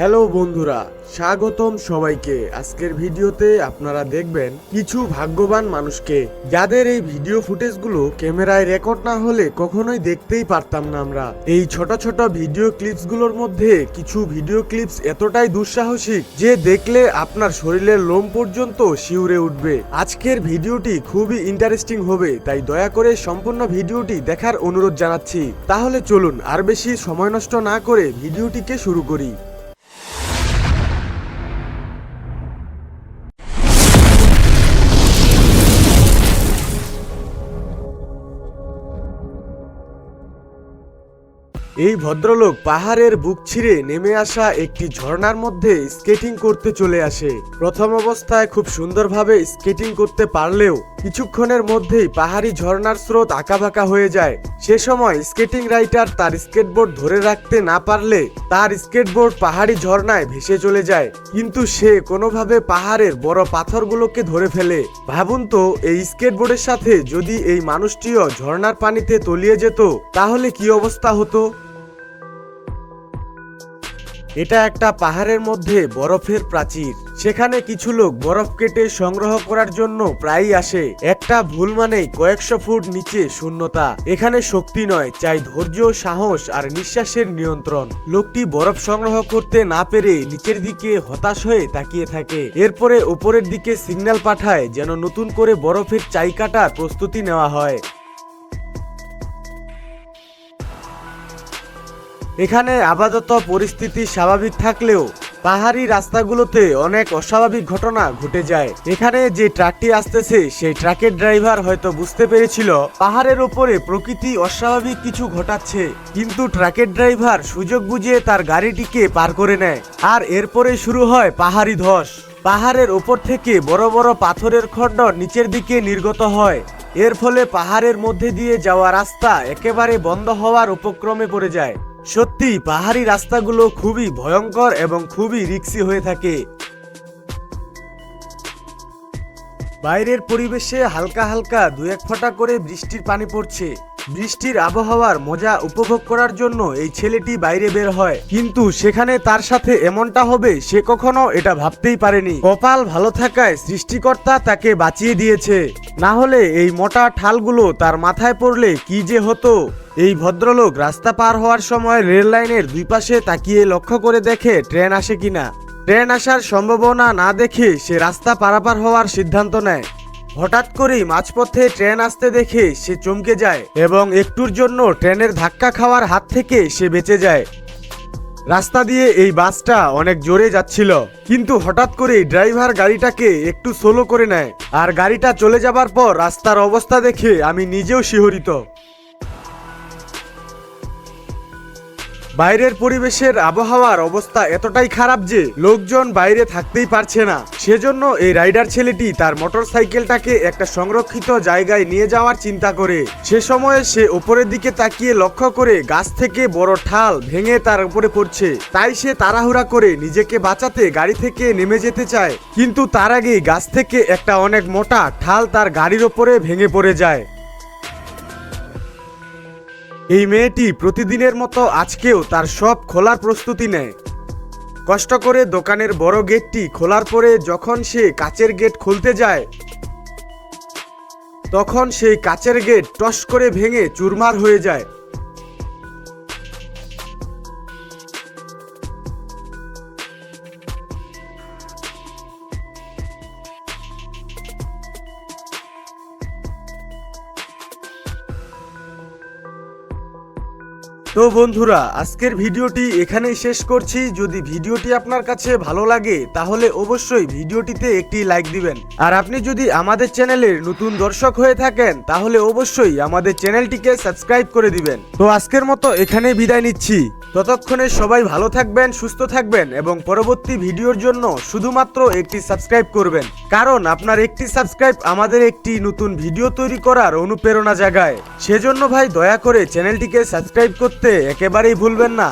Hello বন্ধুরা, স্বাগতম সবাইকে। আজকের ভিডিওতে আপনারা দেখবেন কিছু ভাগ্যবান মানুষকে। যাদের এই ভিডিও ফুটেজগুলো ক্যামেরায় রেকর্ড না হলে কখনোই দেখতেই পারতাম না আমরা। এই ছোট ছোট ভিডিও ক্লিপসগুলোর মধ্যে কিছু ভিডিও ক্লিপস এতটাই দুঃসাহসিক যে দেখলে আপনার শরীরের লোম পর্যন্ত শিউরে উঠবে। আজকের ভিডিওটি খুবই ইন্টারেস্টিং হবে, তাই দয়া করে সম্পূর্ণ ভিডিওটি দেখার অনুরোধ জানাচ্ছি। তাহলে চলুন আর বেশি সময় নষ্ট না করে ভিডিওটিকে শুরু করি। এই ভদ্রলোক পাহাড়ের বুক ছিঁড়ে নেমে আসা একটি ঝর্ণার মধ্যে স্কেটিং করতে চলে আসে। প্রথম অবস্থায় খুব সুন্দরভাবে স্কেটিং করতে পারলেও কিছুক্ষণের মধ্যেই পাহাড়ি ঝর্ণার স্রোত আঁকাবাঁকা হয়ে যায়। সে সময় স্কেটিং রাইটার তার স্কেটবোর্ড ধরে রাখতে না পারলে তার স্কেটবোর্ড পাহাড়ি ঝর্ণায় ভেসে চলে যায়। কিন্তু সে কোনোভাবে পাহাড়ের বড় পাথরগুলোকে ধরে ফেলে। ভাবুন তো, এই স্কেটবোর্ডের সাথে যদি এই মানুষটিও ঝর্ণার পানিতে তলিয়ে যেত, তাহলে কি অবস্থা হতো? এটা একটা পাহাড়ের মধ্যে বরফের প্রাচীর। সেখানে কিছু লোক বরফ কেটে সংগ্রহ করার জন্য প্রায়ই আসে। একটা ভুল মানেই কয়েকশো ফুট নিচে শূন্যতা। এখানে শক্তি নয়, চাই ধৈর্য, সাহস আর নিঃশ্বাসের নিয়ন্ত্রণ। লোকটি বরফ সংগ্রহ করতে না পেরে নিচের দিকে হতাশ হয়ে তাকিয়ে থাকে। এরপরে উপরের দিকে সিগন্যাল পাঠায় যেন নতুন করে বরফের চাই কাটার প্রস্তুতি নেওয়া হয়। এখানে আপাতত পরিস্থিতি স্বাভাবিক থাকলেও পাহাড়ি রাস্তাগুলোতে অনেক অস্বাভাবিক ঘটনা ঘটে যায়। এখানে যে ট্রাকটি আসতেছে, সেই ট্রাকের ড্রাইভার হয়তো বুঝতে পেরেছিল, পাহাড়ের ওপরে প্রকৃতি অস্বাভাবিক কিছু ঘটাচ্ছে, কিন্তু ট্রাকের ড্রাইভার সুযোগ বুঝে তার গাড়িটিকে পার করে নেয়। আর এরপরে শুরু হয় পাহাড়ি ধস। পাহাড়ের ওপর থেকে বড় বড় পাথরের খণ্ড নিচের দিকে নির্গত হয়। এর ফলে পাহাড়ের মধ্যে দিয়ে যাওয়া রাস্তা একেবারে বন্ধ হওয়ার উপক্রমে পড়ে যায়। সত্যি, পাহাড়ি রাস্তাগুলো খুবই ভয়ঙ্কর এবং খুবই রিক্সি হয়ে থাকে। বাইরের পরিবেশে হালকা হালকা দু এক ফোঁটা করে বৃষ্টির পানি পড়ছে। বৃষ্টির আবহাওয়ার মজা উপভোগ করার জন্য এই ছেলেটি বাইরে বের হয়। কিন্তু সেখানে তার সাথে এমনটা হবে সে কখনো এটা ভাবতেই পারেনি। কপাল ভালো থাকায় সৃষ্টিকর্তা তাকে বাঁচিয়ে দিয়েছে। না হলে এই মোটা ঠালগুলো তার মাথায় পড়লে কি যে হতো। এই ভদ্রলোক রাস্তা পার হওয়ার সময় রেল লাইনের দুই পাশে তাকিয়ে লক্ষ্য করে দেখে ট্রেন আসে কিনা। ট্রেন আসার সম্ভাবনা না দেখে সে রাস্তা পারাপার হওয়ার সিদ্ধান্ত নেয়। হঠাৎ করেই মাঝপথে ট্রেন আসতে দেখে সে চমকে যায় এবং একটুর জন্য ট্রেনের ধাক্কা খাওয়ার হাত থেকে সে বেঁচে যায়। রাস্তা দিয়ে এই বাসটা অনেক জোরে যাচ্ছিল, কিন্তু হঠাৎ করেই ড্রাইভার গাড়িটাকে একটু সোলো করে নেয়। আর গাড়িটা চলে যাবার পর রাস্তার অবস্থা দেখে আমি নিজেও শিহরিত। বাইরের পরিবেশের আবহাওয়ার অবস্থা এতটাই খারাপ যে লোকজন বাইরে থাকতেই পারছে না। সেজন্য এই রাইডার ছেলেটি তার মোটর সাইকেলটাকে একটা সংরক্ষিত জায়গায় নিয়ে যাওয়ার চিন্তা করে। সে সময়ে সে উপরের দিকে তাকিয়ে লক্ষ্য করে গাছ থেকে বড় ঠাল ভেঙে তার উপরে পড়ছে। তাই সে তাড়াহুড়া করে নিজেকে বাঁচাতে গাড়ি থেকে নেমে যেতে চায়। কিন্তু তার আগেই গাছ থেকে একটা অনেক মোটা ঠাল তার গাড়ির ওপরে ভেঙে পড়ে যায়। এই মেয়েটি প্রতিদিনের মতো আজকেও তার সব খোলার প্রস্তুতি নেয়। কষ্ট করে দোকানের বড় গেটটি খোলার পরে যখন সে কাচের গেট খুলতে যায়, তখন সেই কাচের গেট টস করে ভেঙে চুরমার হয়ে যায়। তো বন্ধুরা, আজকের ভিডিওটি এখানেই শেষ করছি। যদি ভিডিওটি আপনার কাছে ভালো লাগে, তাহলে অবশ্যই ভিডিওটিতে একটি লাইক দিবেন। আর আপনি যদি আমাদের চ্যানেলের নতুন দর্শক হয়ে থাকেন, তাহলে অবশ্যই আমাদের চ্যানেলটিকে সাবস্ক্রাইব করে দিবেন। তো আজকের মতো এখানেই বিদায় নিচ্ছি। ততক্ষণে সবাই ভালো থাকবেন, সুস্থ থাকবেন এবং পরবর্তী ভিডিওর জন্য শুধুমাত্র একটি সাবস্ক্রাইব করবেন। কারণ আপনার একটি সাবস্ক্রাইব আমাদের একটি নতুন ভিডিও তৈরি করার অনুপ্রেরণা জাগায়। সেজন্য ভাই, দয়া করে চ্যানেলটিকে সাবস্ক্রাইব করতে একেবারেই ভুলবেন না।